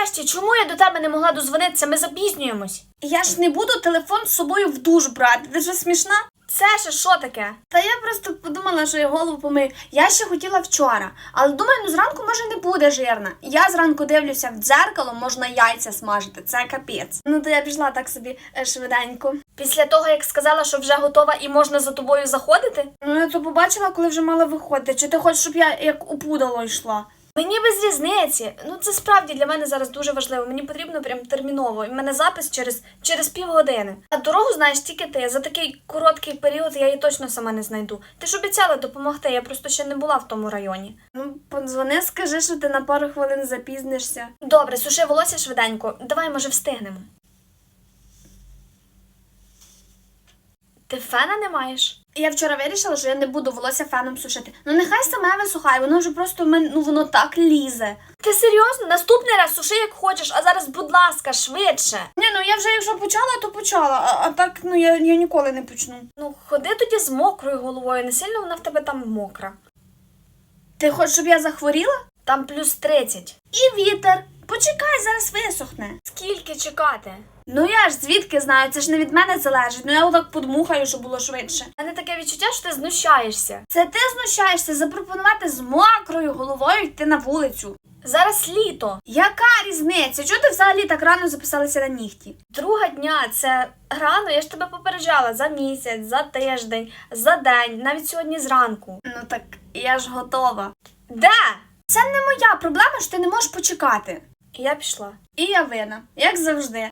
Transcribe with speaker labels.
Speaker 1: Нарешті, чому я до тебе не могла дозвонитися? Ми запізнюємось.
Speaker 2: Я ж не буду телефон з собою в душ брати. Ти що смішна?
Speaker 1: Це ще що таке?
Speaker 2: Та я просто подумала, що я голову помию. Я ще хотіла вчора, але думаю, ну зранку може не буде жирна. Я зранку дивлюся в дзеркало, можна яйця смажити. Це капець. Ну то я пішла так собі е, швиденько.
Speaker 1: Після того, як сказала, що вже готова і можна за тобою заходити?
Speaker 2: Ну я то побачила, коли вже мала виходити. Чи ти хочеш, щоб я як опудало йшла?
Speaker 1: Мені без різниці. Ну це справді для мене зараз дуже важливо. Мені потрібно прям терміново. В мене запис через, через півгодини. А дорогу знаєш тільки ти. За такий короткий період я її точно сама не знайду. Ти ж обіцяла допомогти, я просто ще не була в тому районі.
Speaker 2: Ну, подзвони, скажи, що ти на пару хвилин запізнишся.
Speaker 1: Добре, суши волосся швиденько. Давай, може, встигнемо. Ти фена не маєш?
Speaker 2: Я вчора вирішила, що я не буду волосся феном сушити. Ну нехай саме висухає, воно вже просто в мене ну воно так лізе.
Speaker 1: Ти серйозно? Наступний раз суши як хочеш, а зараз, будь ласка, швидше.
Speaker 2: Ні, ну я вже якщо почала, то почала. А, а так ну я, я ніколи не почну.
Speaker 1: Ну, ходи тоді з мокрою головою, не сильно вона в тебе там мокра.
Speaker 2: Ти хочеш, щоб я захворіла?
Speaker 1: Там плюс 30.
Speaker 2: І вітер. Почекай, зараз висохне.
Speaker 1: Скільки чекати?
Speaker 2: Ну я ж звідки знаю, це ж не від мене залежить. Ну я отак подмухаю, щоб було швидше.
Speaker 1: У мене таке відчуття, що ти знущаєшся.
Speaker 2: Це ти знущаєшся запропонувати з мокрою головою йти на вулицю.
Speaker 1: Зараз літо.
Speaker 2: Яка різниця? Чого ти взагалі так рано записалася на нігті?
Speaker 1: Друга дня це рано, я ж тебе попереджала за місяць, за тиждень, за день, навіть сьогодні зранку.
Speaker 2: Ну так я ж готова.
Speaker 1: Де?
Speaker 2: Це не моя проблема, що ти не можеш почекати.
Speaker 1: Я пішла.
Speaker 2: І я вина, як завжди.